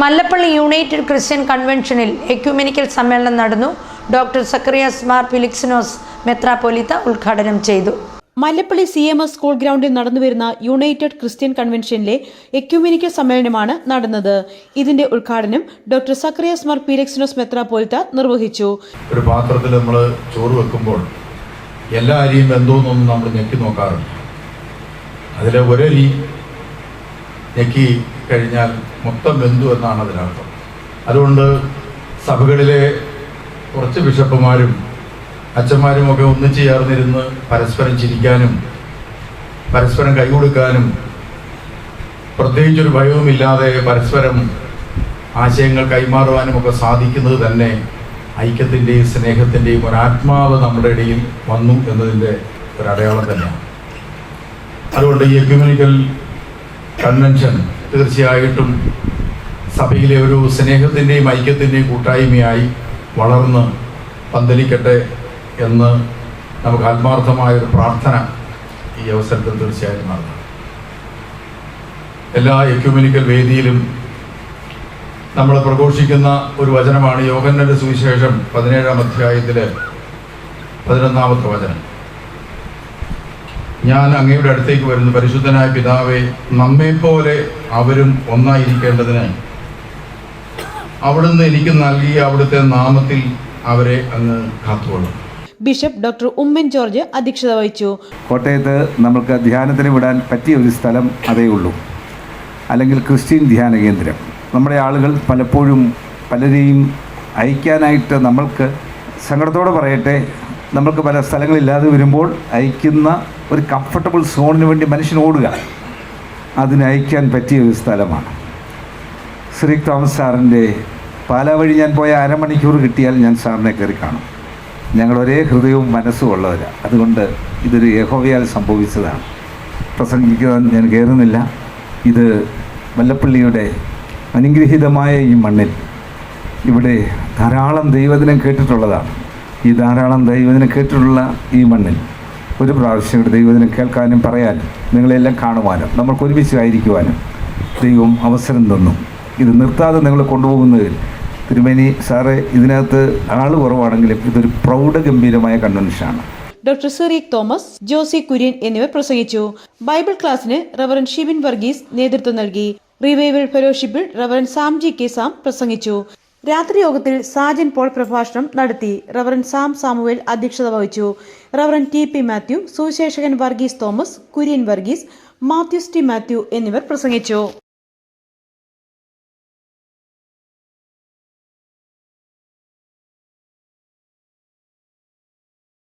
Mallappally united Christian കൺവെൻഷനിൽ ecumenical സമ്മേളനം നടന്നു. ഡോക്ടർ സക്കറിയാസ് മാർ ഫിലിക്സിനോസ് മെത്രാപോലിത്ത ഉദ്ഘാടനം ചെയ്തു. Mallappally C M S school ഗ്രൗണ്ടിൽ നടന്നുവരുന്ന യുണൈറ്റഡ് ക്രിസ്ത്യൻ കൺവെൻഷനിലെ എക്യുമെനിക്കൽ സമ്മേളനമാണ് നടന്നത്. ഇതിന്റെ ഉദ്ഘാടനം ഡോക്ടർ സക്രിയസ് മാർ പീരക്സിനോസ് മെത്രാപോലിത്ത നിർവഹിച്ചു. ഒരു പാത്രത്തിൽ നമ്മൾ ചോറ് വെക്കുമ്പോൾ എല്ലാ അരിയും എന്തോന്നൊന്നും നമ്മൾ ഞെക്കി നോക്കാറുണ്ട് അതിലെ ഒരരി ഞെക്കി കഴിഞ്ഞാൽ മൊത്തം ബന്ധു എന്നാണ് അതിനർത്ഥം. അതുകൊണ്ട് സഭകളിലെ കുറച്ച് ബിഷപ്പുമാരും അച്ഛന്മാരും ഒക്കെ ഒന്നിച്ചു ചേർന്നിരുന്ന് പരസ്പരം ചിരിക്കാനും പരസ്പരം കൈകൊടുക്കാനും പ്രത്യേകിച്ചൊരു ഭയവുമില്ലാതെ പരസ്പരം ആശയങ്ങൾ കൈമാറുവാനും ഒക്കെ സാധിക്കുന്നത് തന്നെ ഐക്യത്തിന്റെയും സ്നേഹത്തിന്റെയും ഒരാത്മാവ് നമ്മുടെ ഇടയിൽ വന്നു എന്നതിന്റെ ഒരു അടയാളം തന്നെയാണ്. അതുകൊണ്ട് ഈ എക്യുമനിക്കൽ കൺവെൻഷൻ തീർച്ചയായിട്ടും സഭയിലെ ഒരു സ്നേഹത്തിന്റെയും ഐക്യത്തിന്റെയും കൂട്ടായ്മയായി വളർന്ന് പന്തലിക്കട്ടെ എന്ന് നമുക്ക് ആത്മാർത്ഥമായൊരു പ്രാർത്ഥന ഈ അവസരത്തിൽ തീർച്ചയായിട്ടും നടത്താം എല്ലാ എക്യുമെനിക്കൽ വേദിയിലും നമ്മൾ പ്രഘോഷിക്കുന്ന ഒരു വചനമാണ് യോഹന്നന്റെ സുവിശേഷം പതിനേഴാം അധ്യായത്തിൽ പതിനൊന്നാമത്തെ വചനം. ഞാൻ അങ്ങയുടെ അടുത്തേക്ക് വരുന്നു പരിശുദ്ധനായ പിതാവെ നമ്മെപ്പോലെ അവരും ഒന്നായിരിക്കേണ്ടതിന് അവിടുന്ന് എനിക്ക് നൽകിയ അവിടുത്തെ നാമത്തിൽ അവരെ അങ്ങ് കാത്തുകൊള്ളും. ബിഷപ്പ് ഡോക്ടർ ഉമ്മൻ ജോർജ് അധ്യക്ഷത വഹിച്ചു. കോട്ടയത്ത് നമ്മൾക്ക് ധ്യാനത്തിന് വിടാൻ പറ്റിയ ഒരു സ്ഥലം അതേ ഉള്ളൂ. അല്ലെങ്കിൽ ക്രിസ്ത്യൻ ധ്യാന കേന്ദ്രം. നമ്മുടെ ആളുകൾ പലപ്പോഴും പലരെയും അയക്കാനായിട്ട് നമ്മൾക്ക് സങ്കടത്തോടെ പറയട്ടെ നമ്മൾക്ക് പല സ്ഥലങ്ങളില്ലാതെ വരുമ്പോൾ അയക്കുന്ന ഒരു കംഫർട്ടബിൾ സോണിന് വേണ്ടി മനുഷ്യൻ ഓടുക. അതിന് അയക്കാൻ പറ്റിയ ഒരു സ്ഥലമാണ്. ശ്രീ തോമസ് സാറിന്റെ പല വഴി ഞാൻ പോയ അരമണിക്കൂർ കിട്ടിയാൽ ഞാൻ സാറിനെ കയറി കാണും. ഞങ്ങൾ ഒരേ ഹൃദയവും മനസ്സും ഉള്ളവരാണ് അതുകൊണ്ട് ഇതൊരു യഹോവയാൽ സംഭവിച്ചതാണ്. പ്രസംഗിക്കാൻ ഞാൻ കയറുന്നില്ല. ഇത് വല്ലപ്പള്ളിയുടെ അനുഗ്രഹീതമായ ഈ മണ്ണിൽ ഇവിടെ ധാരാളം ദൈവദിനം കേട്ടിട്ടുള്ളതാണ്. ഈ ധാരാളം ദൈവദിനം കേട്ടിട്ടുള്ള ഈ മണ്ണിൽ ഒരു പ്രാവശ്യം ദൈവത്തിന് കേൾക്കാനും പറയാനും നിങ്ങളെല്ലാം കാണുവാനും നമ്മൾക്ക് ഒരുമിച്ച് ആയിരിക്കുവാനും ദൈവം അവസരം തന്നു. ഇത് നിർത്താതെ നിങ്ങൾ കൊണ്ടുപോകുന്നതിൽ തിരുമേനി സാറേ ഇതിനകത്ത് ആൾ കുറവാണെങ്കിലും ഇതൊരു പ്രൗഢഗംഭീരമായ കൺവെൻഷനാണ്. ഡോക്ടർ സിറിയക് തോമസ് ജോസി കുര്യൻ എന്നിവർ പ്രസംഗിച്ചു. ബൈബിൾ ക്ലാസ്സിന് റവറൻ ഷിബിൻ വർഗീസ് നേതൃത്വം നൽകി. റിവൈവൽ ഫെലോഷിപ്പിൽ റവറൻ സാംജി കെ സാം പ്രസംഗിച്ചു. രാത്രി യോഗത്തിൽ സാജൻ പോൾ പ്രഭാഷണം നടത്തി. റവറൻ സാം സാമുവേൽ അധ്യക്ഷത വഹിച്ചു. റവറൻ ടി പി മാത്യു സുവിശേഷകൻ വർഗീസ് തോമസ് കുര്യൻ വർഗീസ് മാത്യു ടി മാത്യു എന്നിവർ പ്രസംഗിച്ചു.